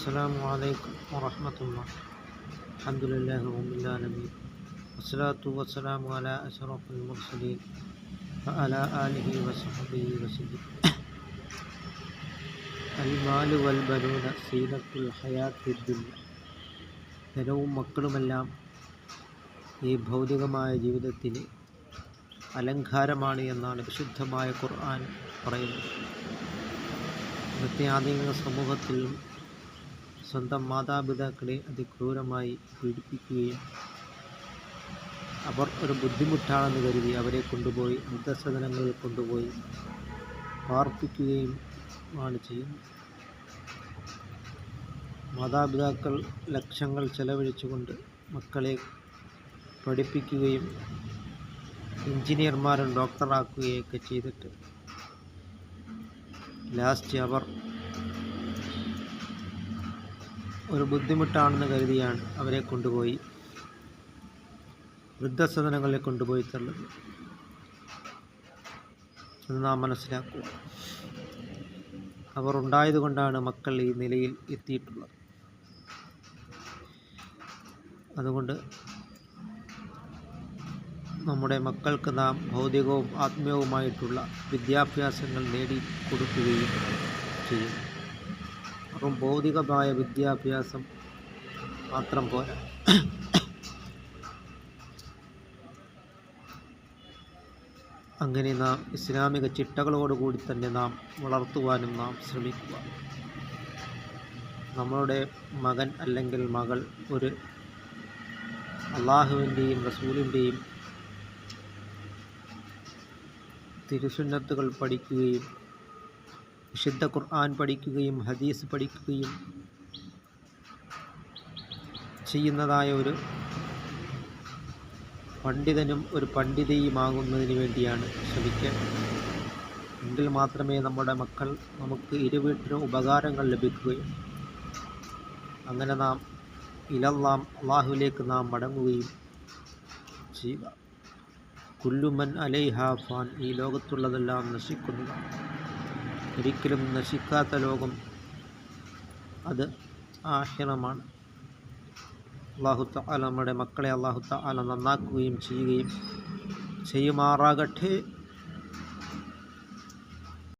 السلام عليكم ورحمة الله الحمد لله رب العالمين والصلاة والسلام على أشرف المرسلين وعلى آله وصحبه وسلم المال والبنون سينة الحياة الدنيا ധനവും മക്കളുമെല്ലാം ഈ ഭൗതികമായ ജീവിതത്തിന് അലങ്കാരമാണ് എന്നാണ് വിശുദ്ധമായ ഖുർആൻ പറയുന്നത് ഇന്നത്തെ ആധുനിക സമൂഹത്തിൽ സ്വന്തം മാതാപിതാക്കളെ അതിക്രൂരമായി പീഡിപ്പിക്കുകയും അവർ ഒരു ബുദ്ധിമുട്ടാണെന്ന് കരുതി അവരെ കൊണ്ടുപോയി വൃദ്ധസദനങ്ങളിൽ കൊണ്ടുപോയി പാർപ്പിക്കുകയും ആണ് ചെയ്യുന്നത്. മാതാപിതാക്കൾ ലക്ഷങ്ങൾ ചെലവഴിച്ചുകൊണ്ട് മക്കളെ പഠിപ്പിക്കുകയും എഞ്ചിനീയർമാരും ഡോക്ടറാക്കുകയൊക്കെ ചെയ്തിട്ട് ലാസ്റ്റ് അവർ ഒരു ബുദ്ധിമുട്ടാണെന്ന് കരുതിയാണ് അവരെ കൊണ്ടുപോയി വൃദ്ധസദനങ്ങളിൽ കൊണ്ടുപോയി തള്ളത് അത് നാം മനസ്സിലാക്കുക അവർ ഉണ്ടായതുകൊണ്ടാണ് മക്കൾ ഈ നിലയിൽ എത്തിയിട്ടുള്ളത്. അതുകൊണ്ട് നമ്മുടെ മക്കൾക്ക് നാം ഭൗതികവും ആത്മീയവുമായിട്ടുള്ള വിദ്യാഭ്യാസങ്ങൾ നേടി കൊടുക്കുകയും ചെയ്യും. അപ്പം ഭൗതികമായ വിദ്യാഭ്യാസം മാത്രം പോരാ. അങ്ങനെ നാം ഇസ്ലാമിക ചിട്ടകളോടുകൂടി തന്നെ നാം വളർത്തുവാനും നാം ശ്രമിക്കുക നമ്മളുടെ മകൻ അല്ലെങ്കിൽ മകൾ ഒരു അള്ളാഹുവിന്റെയും റസൂലിന്റെയും തിരുസുന്നത്തുകൾ പഠിക്കുകയും വിശുദ്ധ ഖുർആൻ പഠിക്കുകയും ഹദീസ് പഠിക്കുകയും ചെയ്യുന്നതായ ഒരു പണ്ഡിതനും ഒരു പണ്ഡിതയുമാകുന്നതിന് വേണ്ടിയാണ് ശ്രമിക്കേണ്ടത് എങ്കിൽ മാത്രമേ നമ്മുടെ മക്കൾ നമുക്ക് ഇരുവീട്ടിനും ഉപകാരങ്ങൾ ലഭിക്കുകയും അങ്ങനെ നാം ഇലല്ലാം അള്ളാഹുവിലേക്ക് നാം മടങ്ങുകയും ചെയ്യുക. കുല്ലുമൻ അലൈഹാഫാൻ ഈ ലോകത്തുള്ളതെല്ലാം നശിക്കുന്നതാണ്. ഒരിക്കലും നശിക്കാത്ത ലോകം അത് ആഹിറമാണ്. അള്ളാഹുത്ത ആല നമ്മുടെ മക്കളെ അള്ളാഹുത്ത ആല നന്നാക്കുകയും ചെയ്യുകയും ചെയ്യുമാറാകട്ടെ.